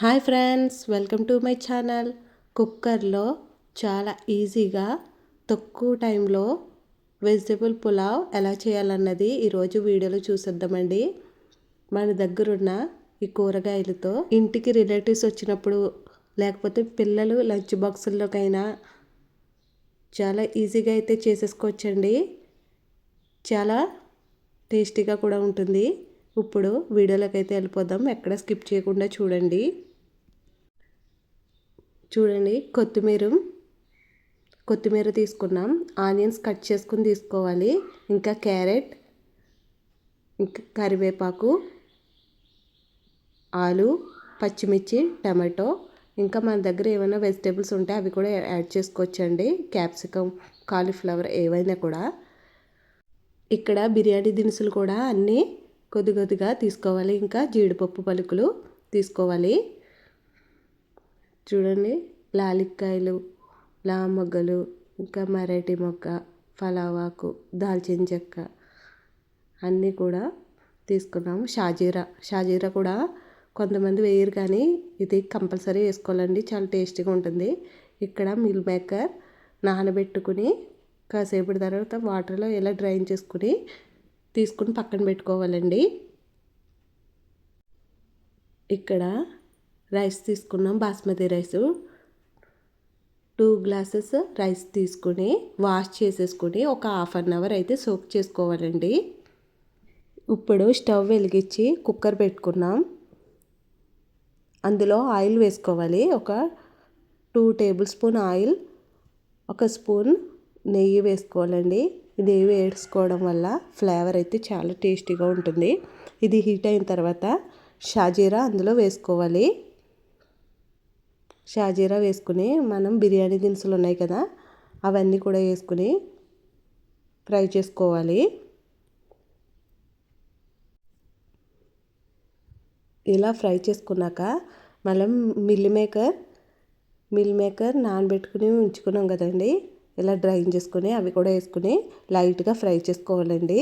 Hi friends welcome to my channel. కుక్కర్లో చాలా ఈజీగా తక్కువ టైంలో వెజిటేబుల్ పులావ్ ఎలా చేయాలన్నది ఈరోజు వీడియోలో చూసేద్దామండి. మన దగ్గరున్న ఈ కూరగాయలతో ఇంటికి రిలేటివ్స్ వచ్చినప్పుడు లేకపోతే పిల్లలు లంచ్ బాక్సుల్లోకైనా చాలా ఈజీగా అయితే చేసేసుకోవచ్చండి. చాలా టేస్టీగా కూడా ఉంటుంది. ఇప్పుడు వీడియోలోకి అయితే వెళ్ళిపోదాం. ఎక్కడ స్కిప్ చేయకుండా చూడండి. చూడండి కొత్తిమీర. కొత్తిమీర తీసుకున్నాం. ఆనియన్స్ కట్ చేసుకుని తీసుకోవాలి. ఇంకా క్యారెట్ ఇంకా కరివేపాకు ఆలు పచ్చిమిర్చి టమాటో. ఇంకా మన దగ్గర ఏమైనా వెజిటేబుల్స్ ఉంటే అవి కూడా యాడ్ చేసుకోవచ్చండి. క్యాప్సికమ్ కాలీఫ్లవర్ ఏవైనా కూడా. ఇక్కడ బిర్యానీ దినుసులు కూడా అన్నీ కొద్ది కొద్దిగా తీసుకోవాలి. ఇంకా జీడిపప్పు పలుకులు తీసుకోవాలి. చూడండి. లాలిక్కాయలు లా మొగ్గలు ఇంకా మరాఠీ మొక్క ఫలావాకు దాల్చిన చెక్క అన్నీ కూడా తీసుకున్నాము. షాజీరా షాజీరా కూడా కొంతమంది వేయరు కానీ ఇది కంపల్సరీ వేసుకోవాలండి. చాలా టేస్టీగా ఉంటుంది. ఇక్కడ మిల్ మేకర్ నానబెట్టుకుని కాసేపటి తర్వాత వాటర్లో ఇలా డ్రైన్ చేసుకుని తీసుకుని పక్కన పెట్టుకోవాలండి. ఇక్కడ రైస్ తీసుకున్నాం basmati rice. Two glasses rice తీసుకుని వాష్ చేసేసుకుని ఒక హాఫ్ అన్ అవర్ అయితే సోక్ చేసుకోవాలండి. ఇప్పుడు స్టవ్ వెలిగించి కుక్కర్ పెట్టుకున్నాం. అందులో ఆయిల్ వేసుకోవాలి. ఒక టూ టేబుల్ స్పూన్ ఆయిల్ ఒక స్పూన్ నెయ్యి వేసుకోవాలండి. నెయ్యి వేసుకోవడం వల్ల ఫ్లేవర్ అయితే చాలా టేస్టీగా ఉంటుంది. ఇది హీట్ అయిన తర్వాత షాజీరా అందులో వేసుకోవాలి. షాజీరా వేసుకుని మనం బిర్యానీ దినుసులు ఉన్నాయి కదా అవన్నీ కూడా వేసుకుని ఫ్రై చేసుకోవాలి. ఇలా ఫ్రై చేసుకున్నాక మనం మిల్ మేకర్ మిల్ మేకర్ నానబెట్టుకుని ఉంచుకున్నాం కదండి. ఇలా డ్రైన్ చేసుకుని అవి కూడా వేసుకుని లైట్గా ఫ్రై చేసుకోవాలండి.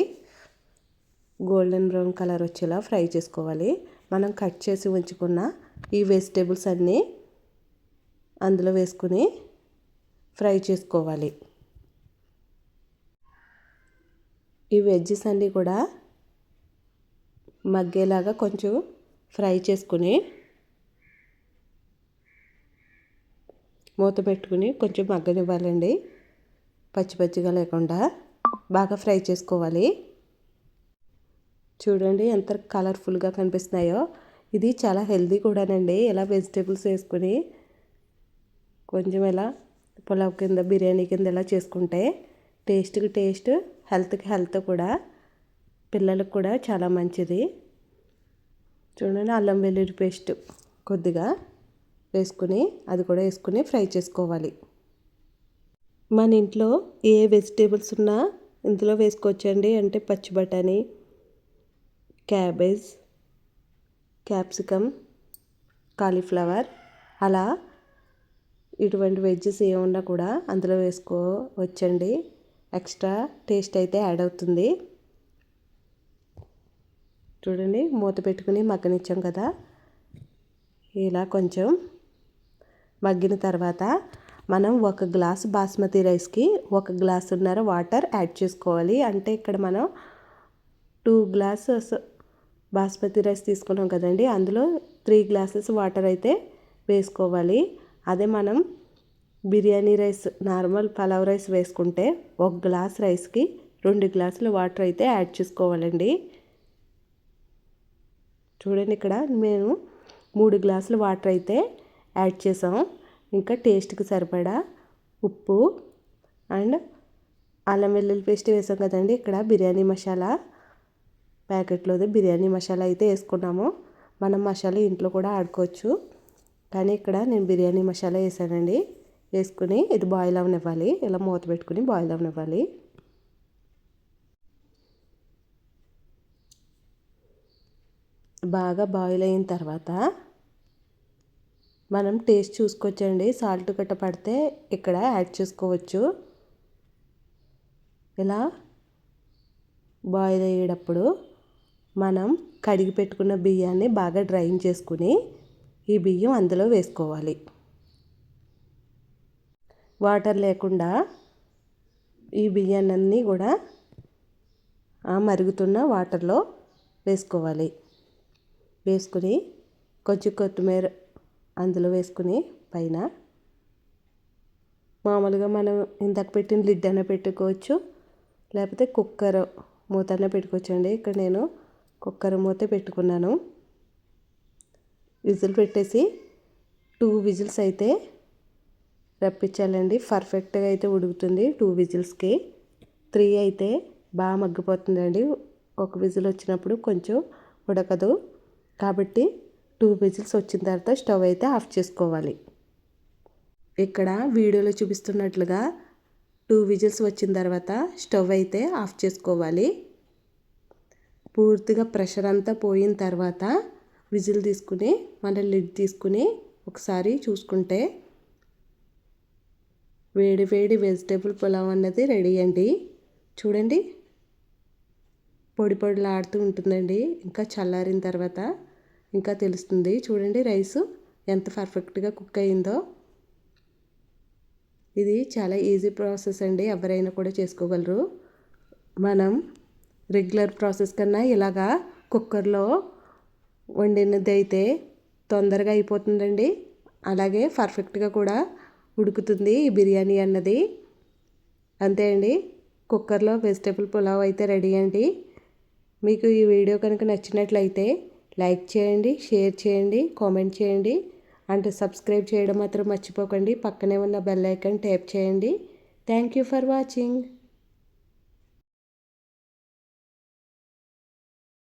గోల్డెన్ బ్రౌన్ కలర్ వచ్చేలా ఫ్రై చేసుకోవాలి. మనం కట్ చేసి ఉంచుకున్న ఈ వెజిటేబుల్స్ అన్నీ అందులో వేసుకుని ఫ్రై చేసుకోవాలి. ఈ వెజ్జెస్ అన్నీ కూడా మగ్గేలాగా కొంచెం ఫ్రై చేసుకుని మూత పెట్టుకుని కొంచెం మగ్గనివ్వాలండి. పచ్చి పచ్చిగా లేకుండా బాగా ఫ్రై చేసుకోవాలి. చూడండి ఎంత కలర్ఫుల్గా కనిపిస్తున్నాయో. ఇది చాలా హెల్దీ కూడానండి. ఇలా వెజిటేబుల్స్ వేసుకుని కొంచెం ఇలా పులావ్ కింద బిర్యానీ కింద ఇలా చేసుకుంటే టేస్ట్కి టేస్ట్ హెల్త్కి హెల్త్ కూడా పిల్లలకు కూడా చాలా మంచిది. చూడండి అల్లం వెల్లుల్లి పేస్ట్ కొద్దిగా వేసుకుని అది కూడా వేసుకుని ఫ్రై చేసుకోవాలి. మన ఇంట్లో ఏ వెజిటేబుల్స్ ఉన్నా ఇందులో వేసుకోవచ్చండి. అంటే పచ్చి బఠానీ క్యాబేజ్ క్యాప్సికమ్ కాలీఫ్లవర్ అలా ఇటువంటి వెజ్జెస్ ఏమున్నా కూడా అందులో వేసుకోవచ్చండి ఎక్స్ట్రా టేస్ట్ అయితే యాడ్ అవుతుంది. చూడండి మూత పెట్టుకుని మగ్గనిచ్చాం కదా. ఇలా కొంచెం మగ్గిన తర్వాత మనం ఒక గ్లాస్ బాస్మతి రైస్కి ఒక గ్లాసున్నర వాటర్ యాడ్ చేసుకోవాలి. అంటే ఇక్కడ మనం టూ గ్లాసెస్ బాస్మతి రైస్ తీసుకున్నాం కదండి. అందులో త్రీ గ్లాసెస్ వాటర్ అయితే వేసుకోవాలి. అదే మనం biryani rice normal pulao rice వేసుకుంటే ఒక గ్లాస్ రైస్కి రెండు గ్లాసుల వాటర్ అయితే యాడ్ చేసుకోవాలండి. చూడండి ఇక్కడ మేము మూడు గ్లాసుల వాటర్ అయితే యాడ్ చేసాం. ఇంకా టేస్ట్కి సరిపడా ఉప్పు అండ్ అల్లం వెల్లుల్లి పేస్ట్ వేసాం కదండి. ఇక్కడ బిర్యానీ మసాలా ప్యాకెట్లోది బిర్యానీ మసాలా అయితే వేసుకున్నాము. మనం మసాలా ఇంట్లో కూడా ఆడుకోవచ్చు. కానీ ఇక్కడ నేను బిర్యానీ మసాలా వేసానండి. వేసుకుని ఇది బాయిల్ అవనివ్వాలి. ఇలా మూత పెట్టుకుని బాయిల్ అవనివ్వాలి. బాగా బాయిల్ అయిన తర్వాత మనం టేస్ట్ చూసుకోవచ్చండి. సాల్ట్ గట్ట పడితే ఇక్కడ యాడ్ చేసుకోవచ్చు. ఇలా బాయిల్ అయ్యేటప్పుడు మనం కడిగి పెట్టుకున్న బియ్యాన్ని బాగా డ్రైన్ చేసుకుని ఈ బియ్యం అందులో వేసుకోవాలి. వాటర్ లేకుండా ఈ బియ్యాన్ని కూడా ఆ మరుగుతున్న వాటర్లో వేసుకోవాలి. వేసుకుని కొంచెం కొత్తిమీర అందులో వేసుకుని పైన మామూలుగా మనం ఇందాక పెట్టిన లిడ్ అన్న పెట్టుకోవచ్చు. లేకపోతే కుక్కర్ మూత పెట్టుకోవచ్చు అండి ఇక్కడ నేను కుక్కర్ మూత పెట్టుకున్నాను. విజిల్ పెట్టేసి టూ విజిల్స్ అయితే రప్పించాలండి. పర్ఫెక్ట్గా అయితే ఉడుకుతుంది టూ విజిల్స్కి. త్రీ అయితే బాగా మగ్గిపోతుందండి. ఒక విజిల్ వచ్చినప్పుడు కొంచెం ఉడకదు. కాబట్టి టూ విజిల్స్ వచ్చిన తర్వాత స్టవ్ అయితే ఆఫ్ చేసుకోవాలి. ఇక్కడ వీడియోలో చూపిస్తున్నట్లుగా టూ విజిల్స్ వచ్చిన తర్వాత స్టవ్ అయితే ఆఫ్ చేసుకోవాలి. పూర్తిగా ప్రెషర్ అంతా పోయిన తర్వాత విజిల్ తీసుకుని మళ్ళీ లిడ్ తీసుకుని ఒకసారి చూసుకుంటే వేడి వేడి వెజిటేబుల్ పులావ్ అన్నది రెడీ అండి. చూడండి. పొడి పొడిలాడుతూ ఉంటుందండి. ఇంకా చల్లారిన తర్వాత ఇంకా తెలుస్తుంది. చూడండి రైస్ ఎంత పర్ఫెక్ట్గా కుక్ అయిందో. ఇది చాలా ఈజీ ప్రాసెస్ అండి. ఎవరైనా కూడా చేసుకోగలరు. మనం రెగ్యులర్ ప్రాసెస్ కన్నా ఇలాగా కుక్కర్లో వండినది అయితే తొందరగా అయిపోతుందండి. అలాగే పర్ఫెక్ట్గా కూడా ఉడుకుతుంది ఈ బిర్యానీ అన్నది. అంతే అండి. కుక్కర్లో వెజిటేబుల్ పులావ్ అయితే రెడీ అండి. మీకు ఈ వీడియో కనుక నచ్చినట్లయితే లైక్ చేయండి షేర్ చేయండి కామెంట్ చేయండి. అంటే సబ్స్క్రైబ్ చేయడం మాత్రం మర్చిపోకండి. పక్కనే ఉన్న బెల్ ఐకాన్ ట్యాప్ చేయండి. Thank you for watching.